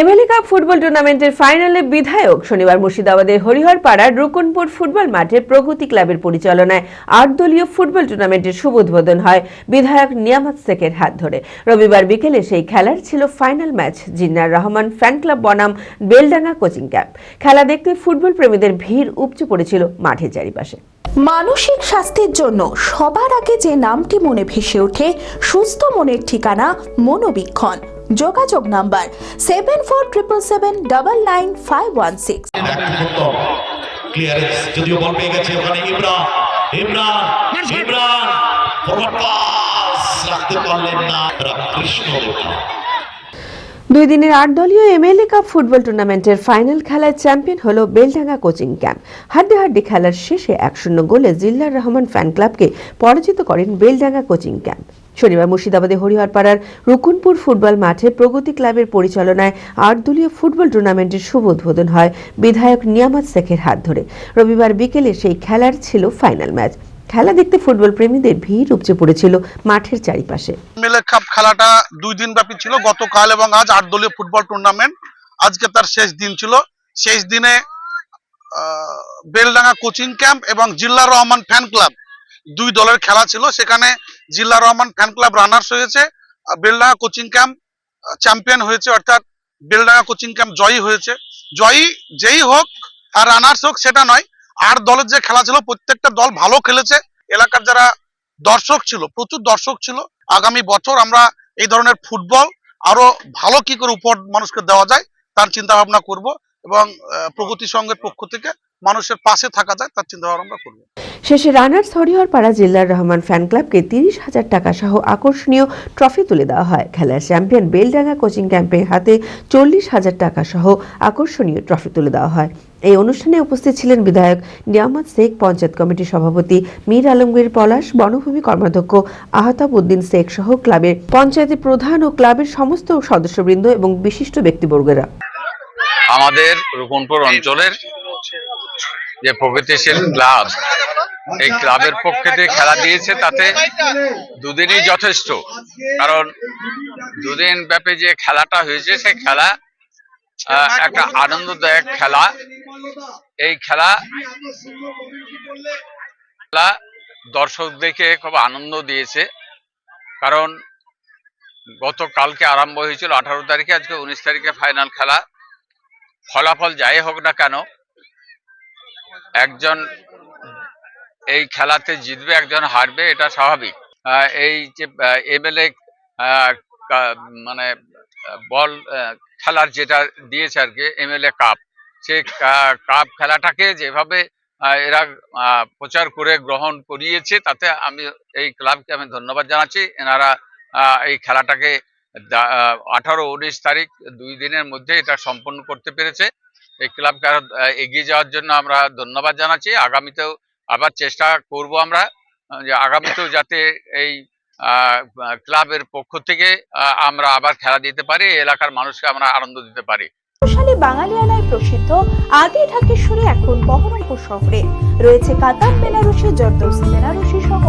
MLA cup football টুর্নামেন্টের ফাইনালে বিধায়ক শনিবার মুর্শিদাবাদের হরিহর পাড়ার রুকনপুর ফুটবল মাঠে প্রগতি ক্লাবের পরিচালনায় আট দলীয় ফুটবল টুর্নামেন্টের শুভ উদ্বোধন হয় বিধায়ক নিয়ামত শেখের হাত ধরে। রবিবার বিকেলে সেই খেলার ছিল final match, Jinnar Rahman fan club বনাম বেলডাঙ্গা কোচিং ক্যাম্প। খেলা দেখতে ফুটবল প্রেমীদের ভিড় উপচে পড়েছিল মাঠের চারিপাশে। মানসিক স্বাস্থ্যের জন্য সবার আগে যে নামটি মনে ভেসে ওঠে, সুস্থ মনের ঠিকানা মনোবীক্ষণ। যোগাযোগ number seven four triple seven double nine five one six. Clearance যদিও বল পেয়ে গেছে ওখানে ইমরান। ইমরান ইমরান ফরওয়ার্ড পাস রাখতে পারলেন না কৃষ্ণ দুই দিনের আট দলীয় এমএলএ কাপ ফুটবল টুর্নামেন্টের ফাইনাল খেলায় চ্যাম্পিয়ন হলো বেলডাঙ্গা কোচিং ক্যাম্প। হাড্ডাহাড্ডি খেলার শেষে এক শূন্য গোলে জিল্লার রহমান ফ্যান ক্লাবকে পরাজিত করেন বেলডাঙ্গা কোচিং ক্যাম্প। শনিবার মুর্শিদাবাদে হরিহরপাড়ার রুকুনপুর ফুটবল মাঠে প্রগতি ক্লাবের পরিচালনায় আট দলীয় ফুটবল টুর্নামেন্টের শুভ উদ্বোধন হয় বিধায়ক নিয়ামত শেখের হাত ধরে। রবিবার বিকেলে সেই খেলার ছিল ফাইনাল ম্যাচ। খেলা দেখতে ফুটবল প্রেমীদের ভিড় উপচে পড়েছিল মাঠের চারিপাশে। কাপ খেলাটা দুই দিন ব্যাপী ছিল, গতকাল এবং আজ আট দলীয় ফুটবল টুর্নামেন্ট। আজকে তার শেষ দিন ছিল। শেষ দিনে বেলডাঙ্গা কোচিং ক্যাম্প এবং জিল্লা রহমান ফ্যান ক্লাব দুই দলের খেলা ছিল। সেখানে Zilla Rahman fan club runners হয়েছে বেলডাঙ্গা কোচিং ক্যাম্প চ্যাম্পিয়ন হয়েছে, অর্থাৎ বেলডাঙ্গা কোচিং ক্যাম্প জয়ী হয়েছে। জয়ী যেই হোক আর রানার্স হোক, সেটা নয়, আর দলের যে খেলা ছিল, প্রত্যেকটা দল ভালো খেলেছে। এলাকার যারা দর্শক ছিল, প্রচুর দর্শক ছিল, আগামী বছর আমরা এই ধরনের ফুটবল আরও ভালো কি করে উপর মানুষকে দেওয়া যায়, তার চিন্তা ভাবনা করব এবং প্রগতি সংঘের পক্ষ থেকে মানুষের পাশে থাকা যায়, তার চিন্তা ভাবনা আমরা করব। শেষে রানার্স হরিহরপাড়া জিল্লার রহমান ফ্যান ক্লাবকে তিরিশ হাজার টাকা সহ আকর্ষণীয় ট্রফি তুলে দেওয়া হয়। খেলার চ্যাম্পিয়ন বেলডাঙ্গা কোচিং ক্যাম্পের হাতে চল্লিশ হাজার টাকা সহ আকর্ষণীয় ট্রফি তুলে দেওয়া হয়। এই অনুষ্ঠানে উপস্থিত ছিলেন বিধায়ক নিয়ামত শেখ, পঞ্চায়েত কমিটির সভাপতি মীর আলমগীর পলাশ, বনভূমি কর্মাধ্যক্ষ আহতাব উদ্দিন শেখ সহ ক্লাবের পঞ্চায়েতের প্রধান ও ক্লাবের সমস্ত সদস্যবৃন্দ এবং বিশিষ্ট ব্যক্তিবর্গেরা। আমাদের রূপনপুর অঞ্চলের যে প্রগতিশীল ক্লাব এই ক্লাবের পক্ষে যে খেলা দিয়েছে তাতে দুদিনই যথেষ্ট। কারণ দুদিন ব্যাপী যে খেলাটা হয়েছে সেই খেলা একটা আনন্দদায়ক খেলা। এই খেলা খেলা দর্শকদেরকে খুব আনন্দ দিয়েছে। কারণ গতকালকে আরম্ভ হয়েছিল আঠারো তারিখে, আজকে উনিশ তারিখে ফাইনাল খেলা। ফলাফল যাই হোক না কেন, একজন এই খেলাতে জিতবে, একজন হারবে, এটা স্বাভাবিক। এই যে এমএলএ মানে বল খেলার যেটা দিয়েছে আর কি এমএলএ কাপ সে কাপ খেলাটাকে যেভাবে এরা প্রচার করে, গ্রহণ করিয়েছে, তাতে আমি, এই ক্লাবকে আমি ধন্যবাদ জানাচ্ছি। এনারা এই খেলাটাকে আঠারো উনিশ তারিখ, দুই দিনের মধ্যে এটা সম্পন্ন করতে পেরেছে। এই ক্লাবকে আরও এগিয়ে যাওয়ার জন্য আমরা ধন্যবাদ জানাচ্ছি। আগামীতেও আবার চেষ্টা করব আমরা যে আগামীতেও যাতে এই ক্লাবের পক্ষ থেকে আমরা আবার খেলা দিতে পারি এলাকার মানুষকে আমরা আনন্দ দিতে পারি। বাঙালিয়ানায় প্রসিদ্ধ এখন রয়েছে কাতার বেনারসি সহ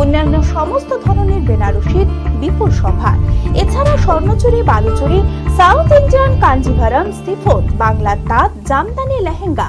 অন্যান্য সমস্ত ধরনের বেনারসির বিপুল সম্ভার এছাড়া স্বর্ণচুরি, বালুচুরি, সাউথ ইন্ডিয়ান কাঞ্জিভারাম বাংলার তাঁত, জামদানি, লেহেঙ্গা